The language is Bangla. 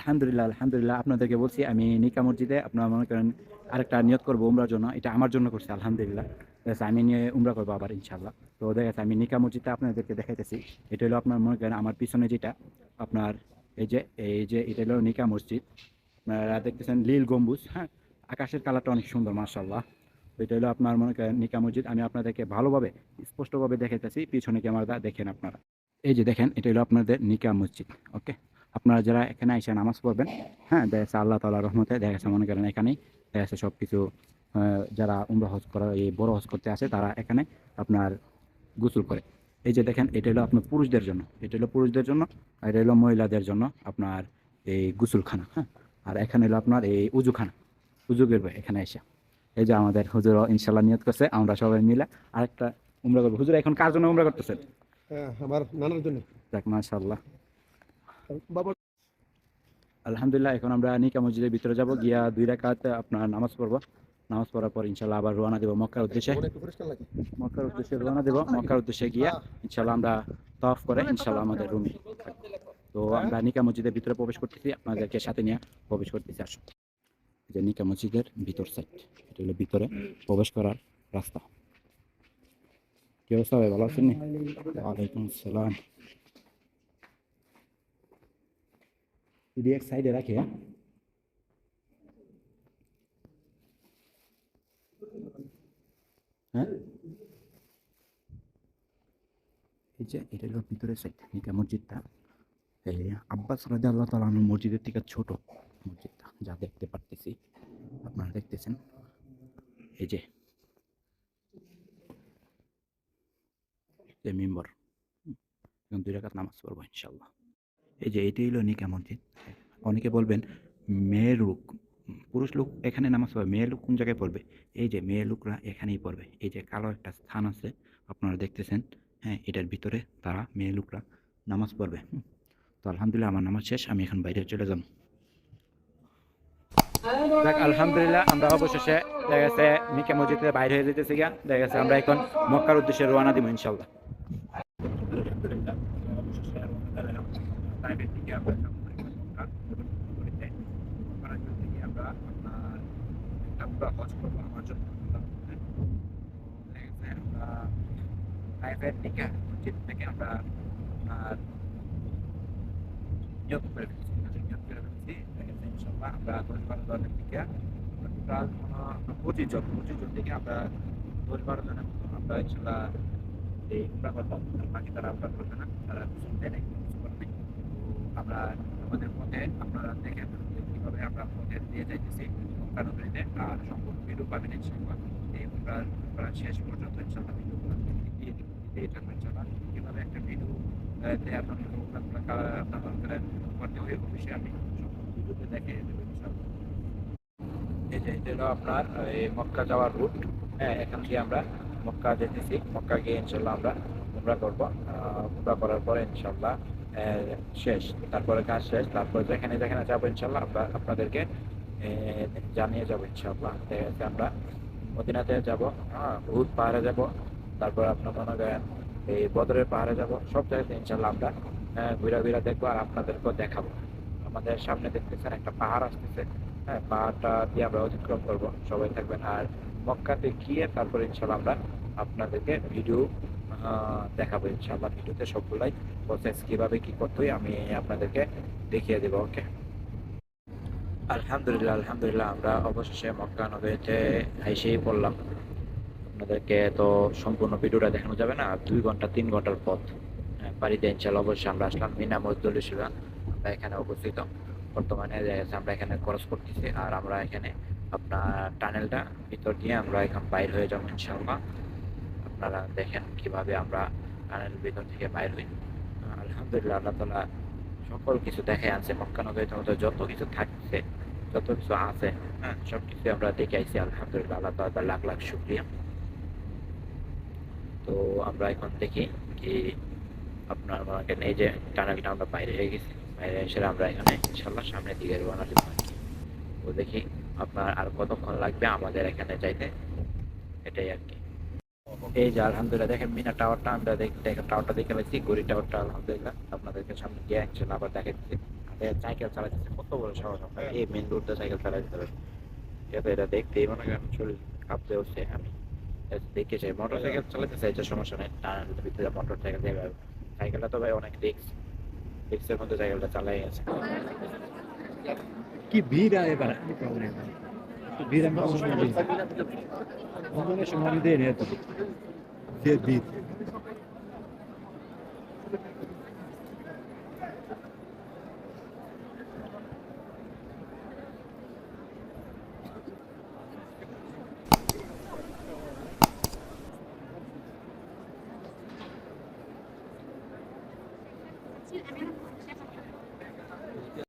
আলহামদুলিল্লাহ আলহামদুলিল্লাহ। আপনাদেরকে বলছি, আমি নিকা মসজিদে আপনারা মনে করেন আরেকটা নিয়ত করব উমরার জন্য। এটা আমার জন্য করছি, আলহামদুলিল্লাহ। ঠিক আমি নিয়ে উমরা করব আবার ইনশাল্লাহ তো দেখা যাচ্ছে, আমি নিকা মসজিদে আপনাদেরকে দেখাইতেছি। এটা হলো আপনার মনে করেন আমার পিছনে যেটা, আপনার এই যে এই যে, এটা হলো নিকা মসজিদ। আপনারা দেখতেছেন লীল গম্বুজ হ্যাঁ? আকাশের কালারটা অনেক সুন্দর মার্শাল্লাহ এটা হলো আপনার মনে করেন নিকা মসজিদ। আমি আপনাদেরকে ভালোভাবে, স্পষ্টভাবে দেখাইতেছি, পিছনে ক্যামেরাটা দেখেন আপনারা। এই যে দেখেন, এটা হলো আপনাদের নিকা মসজিদ, ওকে? আপনারা যারা এখানে এসে নামাজ পড়বেন হ্যাঁ দেখা যাচ্ছে আল্লাহ তাল্লাহ রহমতে দেখা যাচ্ছে মনে করেন এখানেই দেখা যাচ্ছে সব কিছু যারা উমরা হজ করা এই বড় হজ করতে আসে তারা এখানে আপনার গোসল করে। এই যে দেখেন এটা হলো আপনার পুরুষদের জন্য এটা হলো পুরুষদের জন্য আর এটা হলো মহিলাদের জন্য আপনার এই গোসলখানা হ্যাঁ। আর এখানে হলো আপনার এই উজুখানা উজু করবে এখানে এসে। এই যে আমাদের হুজুর ইনশাল্লাহ নিয়ত করছে আমরা সবাই মিলে আরেকটা উমরা করব। হুজুর এখন কার জন্য উমরা করতেছেন? হ্যাঁ আমার নানার জন্য। দেখ মাশাল্লাহ বাবা আলহামদুলিল্লাহ এখন আমরা নিকা মসজিদের ভিতরে যাব। গিয়া দুই রাকাত আপনার নামাজ পড়ব। নামাজ পড়ার পর ইনশাল্লাহ আবার রওনা দেবো মক্কার উদ্দেশ্যে। মক্কার উদ্দেশ্যে রওনা দেবো। মক্কার উদ্দেশ্যে গিয়া ইনশাল্লাহ আমরা তফ করে ইনশাল্লাহ আমাদের রুমে তো আমরা নিকা মসজিদের ভিতরে প্রবেশ করতেছি। আপনাদেরকে সাথে নিয়ে প্রবেশ করতেছি। আসুন। যে নিকা মসজিদের ভিতর সাইড এটা হলো ভিতরে প্রবেশ করার রাস্তা। কি অবস্থা ভাই? ভালো আছেন নি? ওয়ালাইকুম আসসালাম। যদি এক সাইডে রাখে হ্যাঁ? এই যে এটা হলো ভিতরের সাইড নিকা মসজিদটা। এই আব্বাস রাজা আল্লাহ তালা মসজিদের থেকে ছোট মসজিদটা, যা দেখতে পারতেছি। আপনারা দেখতেছেন? এই যে। মেম্বার। এখন দুই রাকাত নামাজ পড়ব ইনশাল্লাহ এই যে এটাই হলো নিকা মসজিদ অনেকে বলবেন মেয়ে লোক পুরুষ লোক এখানে নামাজ পড়বে মেয়ে লোক কোন জায়গায় পড়বে? এই যে মেয়ে লোকরা এখানেই পড়বে। এই যে কালো একটা স্থান আছে আপনারা দেখতেছেন হ্যাঁ এটার ভিতরে তারা মেয়ে লোকরা নামাজ পড়বে। তো আলহামদুলিল্লাহ আমার নামাজ শেষ আমি এখন বাইরে চলে যাব। দেখ আলহামদুলিল্লাহ আমরা অবশেষে দেখা গেছে মিকা মসজিদে বাইরে হয়ে যেতেছি গিয়া। দেখা গেছে আমরা এখন মক্কার উদ্দেশ্যে রওনা দিব ইনশাল্লাহ। প্রাইভেট টিকা মসজিদ থেকে আমরা আপনার নিয়োগ করে ফেলছি নিয়োগ করে ফেলছি দেখেছেন ইনশাল্লাহ আমরা দশ বারো জনের থেকে টোটাল পঁচিশ জন পঁচিশ জন থেকে আমরা দশ বারো জনের মতো আমরা ইনশাল্লাহ এই উমরা করব আর বাকি তারা উমরা করবে না তারা কিছু দেয় নাই কিছু করে নাই তো আমরা আমাদের পথে আপনারা দেখেন কীভাবে আমরা পথে দিয়ে যাইতেছি উমরা আর সম্পূর্ণ ভিডিও পাবেন ইনশাল্লাহ এই উমরা শেষ পর্যন্ত ইনশাল্লাহ দিয়ে দিয়ে কীভাবে একটা ভিডিও সম্পূর্ণ ইনশাল্লাহ আপনার, এই মক্কা যাওয়ার রুট হ্যাঁ এখান থেকে আমরা মক্কা যেতেছি। মক্কা গিয়ে ইনশাল্লাহ আমরা করব। করার পরে ইনশাল্লাহ শেষ। তারপরে কাজ শেষ। তারপরে যেখানে যেখানে যাব ইনশাল্লাহ আমরা আপনাদেরকে জানিয়ে যাব ইনশাল্লাহ। আছে, আমরা মদিনাতে যাব হ্যাঁ উহুদ পাহাড়ে যাব। তারপর আপনার মনে করেন, এই বদরের পাহাড়ে যাব। সব জায়গাতে ইনশাল্লাহ আমরা ঘুরা ঘুরা দেখব আর আপনাদেরকেও দেখাবো। আমাদের সামনে দেখতেছেন একটা পাহাড় আসতেছে। হ্যাঁ পাহাড়টা দিয়ে আমরা অতিক্রম করব। সবাই থাকবেন আর মক্কাতে গিয়ে তারপর ইনশাল্লাহ আমরা আপনাদেরকে ভিডিও দেখাবো ইনশাল্লাহ ভিডিওতে সবগুলাই প্রসেস কীভাবে কি করতে হয় আমি আপনাদেরকে দেখিয়ে দেবো ওকে আলহামদুলিল্লাহ আলহামদুলিল্লাহ আমরা অবশেষে মক্কা নগরীতে এসেই পড়লাম। আপনাদেরকে তো সম্পূর্ণ ভিডিওটা দেখানো যাবে না দুই ঘণ্টা তিন ঘণ্টার পথ। হ্যাঁ, বাড়িতে ইনশাল্লাহ অবশ্যই আমরা আসলাম মিনা মজদুল ইসলাম আমরা এখানে উপস্থিত বর্তমানে আমরা এখানে খরচ করতেছি আর আমরা এখানে আপনার টানেলটা ভিতর দিয়ে আমরা এখন বাইর হয়ে যাব ইনশাল্লাহ আপনারা দেখেন কীভাবে আমরা টানেল ভিতর থেকে বাইর হই। আলহামদুলিল্লাহ আল্লাহ তালা সকল কিছু দেখে আনছে মক্কানগরীর মধ্যে যত কিছু থাকছে যত কিছু আছে হ্যাঁ। সব কিছু আমরা দেখে আইছি। আলহামদুলিল্লাহ আল্লাহ তালা লাখ লাখ শুক্রিয়া। তো আমরা এখন দেখি কি আপনার মনে এই যে টানেলটা আমরা বাইরে হয়ে গেছি। বাইরে এসে আমরা এখানে ইনশাল্লাহ সামনের দিকে রওনা দিব। আর কি। তো দেখি আপনার আর কতক্ষণ লাগবে আমাদের এখানে যাইতে? এটাই আর কি। এই যে আলহামদুলিল্লাহ, দেখেন মিনা টাওয়ারটা আমরা দেখ- দেখেন টাওয়ারটা দেখে পেয়েছি গড়ি টাওয়ারটা আলহামদুলিল্লাহ। আপনাদেরকে সামনে গিয়ে ইনশাল্লাহ আবার দেখাচ্ছি সাইকেল চালাচ্ছি কত বড় সাহস আপনার এই মেন রোডটা সাইকেল দিতে হবে। এটা দেখতেই মনে করেন শরীর কাঁপতে হচ্ছে আমি দেখতে চাই মোটর সাইকেল চালাতে চাই সমস্যা নেই টানার ভিতরে মোটর সাইকেল দিয়ে সাইকেলটা তো ভাই অনেক রিক্স রিক্সের মধ্যে সাইকেলটা চালাই গেছে কি ভিড় এবার دیدم اون مجید اون شمالی دین هاتو دید دید